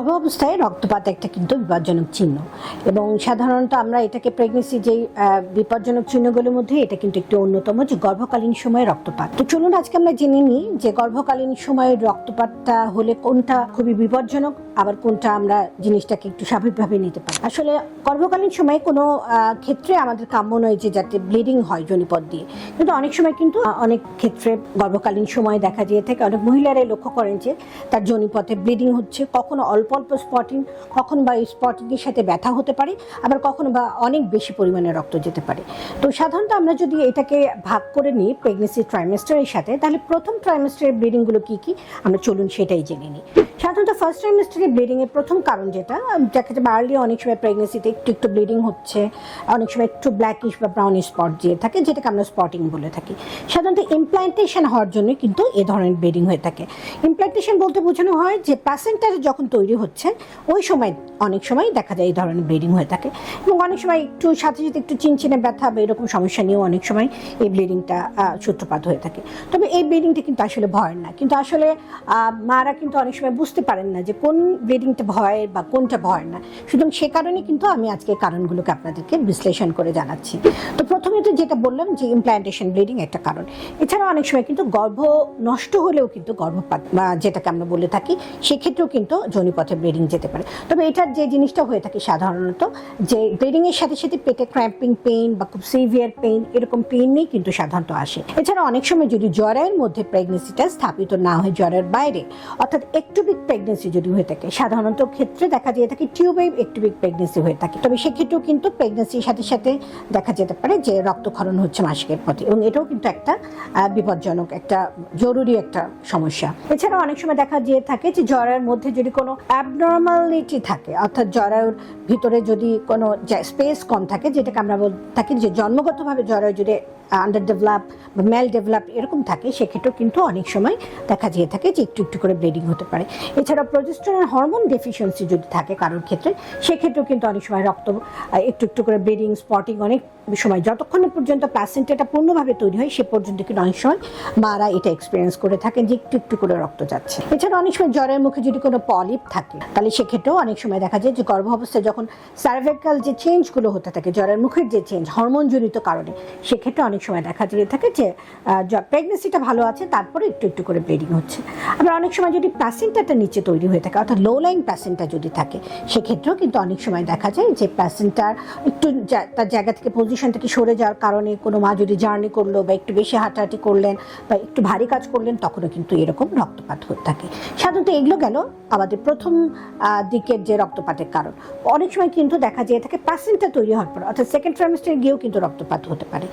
গর্ভাবস্থায় রক্তপাত একটা কিন্তু বিপজ্জনক চিহ্ন। এবং সাধারণত আমরা এটাকে প্রেগনেন্সি আহ, বিপজ্জনক চিহ্নগুলোর মধ্যে এটা কিন্তু একটি অন্যতম যে গর্ভকালীন সময়ে রক্তপাত। তো চলুন আজকে আমরা জেনে নিই যে গর্ভকালীন সময়ে রক্তপাতটা হলে কোনটা খুবই বিপজ্জনক আবার কোনটা আমরা জিনিসটাকে একটু স্বাভাবিকভাবে নিতে পারি। আসলে গর্ভকালীন সময়ে কোনো ক্ষেত্রে আমাদের কাম্য নয় যে যাতে ব্লিডিং হয় জনিপথ দিয়ে। কিন্তু অনেক সময় কিন্তু অনেক ক্ষেত্রে গর্ভকালীন সময়ে দেখা যেয়ে থাকে অনেক মহিলারাই লক্ষ্য করেন যে তার জনিপথে ব্লিডিং হচ্ছে কখনো অল্প অল্প স্পটিং কখন বা এই স্পটিংয়ের সাথে ব্যথা হতে পারে, আবার কখন বা অনেক বেশি পরিমাণে রক্ত যেতে পারে। তো সাধারণত আমরা যদি এটাকে ভাগ করে নিই প্রেগনেন্সি ট্রাইমেস্টারের সাথে, তাহলে প্রথম ট্রাইমেস্টারের ব্লিডিংগুলো কী কী? আমরা চলুন সেটাই জেনে নিই। সাধারণত ফার্স্ট ট্রাইমেস্টারে ব্লিডিং এর প্রথম কারণ যেটা দেখা যাবে আর্লি অনেক সময় প্রেগনেন্সিতে একটু একটু ব্লিডিং হচ্ছে, অনেক সময় একটু ব্ল্যাকিশ বা ব্রাউনিশ স্পট দিয়ে থাকে, যেটাকে আমরা স্পটিং বলে থাকি। সাধারণত ইমপ্লান্টেশন হওয়ার জন্য কিন্তু এ ধরনের ব্লিডিং হয়ে থাকে। ইমপ্লান্টেশন বলতে বোঝানো হয় যে প্লাসেন্টার যখন তৈরি হচ্ছে, ওই সময়, অনেক সময় দেখা যায় এই ধরনের ব্লিডিং হয়ে থাকে। এবং অনেক সময় একটু সাথে সাথে একটু চিনচিনে ব্যথা বা এরকম সমস্যা নিয়েও অনেক সময় এই ব্লিডিংটা সূত্রপাত হয়ে থাকে। তবে এই ব্লিডিংটা কিন্তু আসলে ভয়ের না। কিন্তু আসলে মারা কিন্তু অনেক সময় পারেন না যে কোন ব্লিডিংটা ভয়ের বা কোনটা ভয়ের না। সুতরাং সে কারণে কিন্তু আমি আজকে কারণগুলোকে আপনাদেরকে বিশ্লেষণ করে জানাচ্ছি। তো প্রথমে তো যেটা বললাম যে ইমপ্ল্যান্টেশন ব্লিডিং একটা কারণ। এছাড়াও অনেক সময় কিন্তু গর্ভ নষ্ট হলেও কিন্তু গর্ভপাত বা যেটাকে আমরা বলে থাকি, সেক্ষেত্রেও কিন্তু জনিপথে ব্লিডিং যেতে পারে। তবে এটার যে জিনিসটা হয়ে থাকে সাধারণত যে ব্লিডিং এর সাথে সাথে পেটে ক্র্যাম্পিং পেইন বা খুব সিভিয়ার পেইন এরকম পেইন নিয়ে কিন্তু সাধারণত আসে। এছাড়া অনেক সময় যদি জ্বরের মধ্যে প্রেগনেন্সিটা স্থাপিত না হয়, জ্বরের বাইরে, অর্থাৎ একটুবিক প্রেগনেন্সি যদি হয়ে থাকে, সাধারণত ক্ষেত্রে দেখা যেয়ে থাকে টিউবেব একটুবিক প্রেগনেন্সি হয়ে থাকে। তবে সেক্ষেত্রেও কিন্তু প্রেগনেন্সির সাথে সাথে দেখা যেতে পারে যে রক্তক্ষরণ হচ্ছে মাসিকের পথে এবং এটাও কিন্তু একটা বিপজ্জনক, একটা জরুরি একটা সমস্যা। এছাড়া অনেক সময় দেখা যেয়ে থাকে যে জ্বরের মধ্যে যদি কোনো অ্যাবনর্মালিটি থাকে, অর্থাৎ জ্বরের ভিতরে যদি কোনো স্পেস কম থাকে, যেটাকে আমরা বল, থাকি যে জন্মগতভাবে জ্বরের যদি আন্ডার ডেভেলপ বা মেল ডেভেলপ এরকম থাকে, সেক্ষেত্রেও কিন্তু অনেক সময় দেখা যেয়ে থাকে যে একটু একটু করে ব্লিডিং হতে পারে। এছাড়া প্রজেস্টেরন হরমোন ডেফিসিয়েন্সি যদি থাকে কারোর ক্ষেত্রে, সেক্ষেত্রেও কিন্তু অনেক সময় রক্ত একটু একটু করে ব্লিডিং স্পটিং অনেক সময়। যতক্ষণ পর্যন্ত প্লাসেন্টাটা পূর্ণভাবে তৈরি হয়, সে পর্যন্ত কিন্তু অনেক সময় মারা এটা এক্সপিরিয়েন্স করে থাকেন যে একটু একটু করে রক্ত যাচ্ছে। এছাড়া অনেক সময় জ্বরের মুখে যদি কোনো পলিপ থাকে, তাহলে সেক্ষেত্রেও অনেক সময় দেখা যায় যে গর্ভ অবস্থায় যখন সার্ভাইকাল যে চেঞ্জগুলো হতে থাকে, জ্বরের মুখের যে চেঞ্জ হরমোনজনিত কারণে সেক্ষেত্রে অনেক সময় দেখা যেতে থাকে যে প্রেগনেন্সিটা ভালো আছে, তারপরে একটু একটু করে ব্লিডিং হচ্ছে। আবার অনেক সময় যদি প্লাসেন্টাটা নিচে তৈরি হয়ে থাকে, অর্থাৎ লো লাইন প্লাসেন্টা যদি থাকে, সেক্ষেত্রেও কিন্তু অনেক সময় দেখা যায় যে প্লাসেন্টার একটু তার জায়গা থেকে পজিশন থেকে সরে যাওয়ার কারণে কোনো মা যদি জার্নি করল বা একটু বেশি হাঁটাহাঁটি করলেন বা একটু ভারী কাজ করলেন, তখনও কিন্তু এরকম রক্তপাত হতে থাকে। সাধারণত এগুলো গেল আমাদের প্রথম দিকের যে রক্তপাতের কারণ। অনেক সময় কিন্তু দেখা যেয়ে থাকে প্লাসেন্টা তৈরি হওয়ার পর, অর্থাৎ সেকেন্ড ট্রাইমেস্টারে গিয়েও কিন্তু রক্তপাত হতে পারে।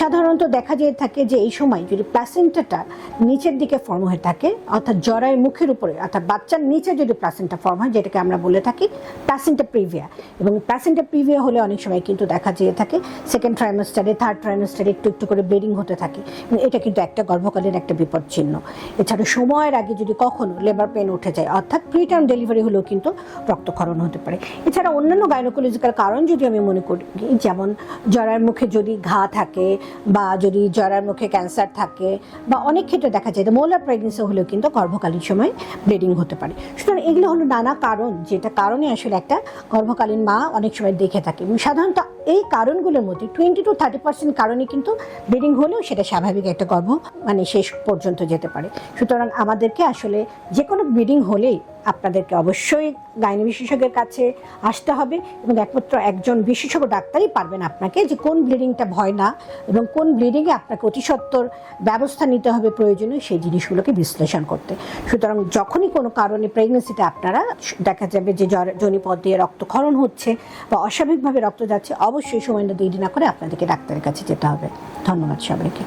সাধারণত দেখা যেয়ে থাকে যে এই সময় যদি প্লাসেন্টাটা নিচের দিকে ফর্ম হয়ে থাকে, অর্থাৎ জরায়ের মুখের উপরে, অর্থাৎ বাচ্চার নিচে যদি প্লাসেন্টা ফর্ম হয়, যেটাকে আমরা বলে থাকি প্লাসেন্টা প্রিভিয়া এবং প্লাসেন্টা প্রিভিয়া হলে অনেক সময় কিন্তু দেখা যেয়ে থাকে সেকেন্ড ট্রাইমেস্টারে থার্ড ট্রাইমেস্টারে একটু একটু করে ব্লিডিং হতে থাকে। এটা কিন্তু একটা গর্ভকালীন একটা বিপদ চিহ্ন এছাড়া সময়ের আগে যদি কখনো লেবার পেন উঠে যায়, অর্থাৎ প্রি প্রিটার্ম ডেলিভারি হলেও কিন্তু রক্তক্ষরণ হতে পারে। এছাড়া অন্যান্য গাইনোকোলজিক্যাল কারণ যদি আমি মনে করি, যেমন জরার মুখে যদি ঘা থাকে বা যদি জরার মুখে ক্যান্সার থাকে বা অনেক ক্ষেত্রে দেখা যায় মোলার প্রেগনেন্সি হলেও কিন্তু গর্ভকালীন সময় ব্লিডিং হতে পারে। সুতরাং এগুলো হলো নানা কারণ, যেটা কারণে আসলে একটা গর্ভকালীন মা অনেক সময় দেখে থাকে। সাধারণত এই কারণগুলোর মধ্যে টোয়েন্টি টু থার্টি পার্সেন্ট কারণে কিন্তু ব্লিডিং হলেও সেটা স্বাভাবিক একটা গর্ভ মানে শেষ পর্যন্ত যেতে পারে। সুতরাং আমাদেরকে আসলে যে কোনো ব্লিডিং হলেই আপনাদেরকে অবশ্যই গাইনি বিশেষজ্ঞের কাছে আসতে হবে এবং একমাত্র একজন বিশেষজ্ঞ ডাক্তারই পারবেন আপনাকে যে কোন ব্লিডিংটা ভয় না এবং কোন ব্লিডিংয়ে আপনাকে অতি সত্বর ব্যবস্থা নিতে হবে প্রয়োজনীয় সেই জিনিসগুলোকে বিশ্লেষণ করতে। সুতরাং যখনই কোনো কারণে প্রেগনেন্সিতে আপনারা দেখা যাবে যে জনিপথ দিয়ে রক্তক্ষরণ হচ্ছে বা অস্বাভাবিকভাবে রক্ত যাচ্ছে, অবশ্যই সময় না দেরি না করে আপনাদেরকে ডাক্তারের কাছে যেতে হবে। ধন্যবাদ সবাইকে।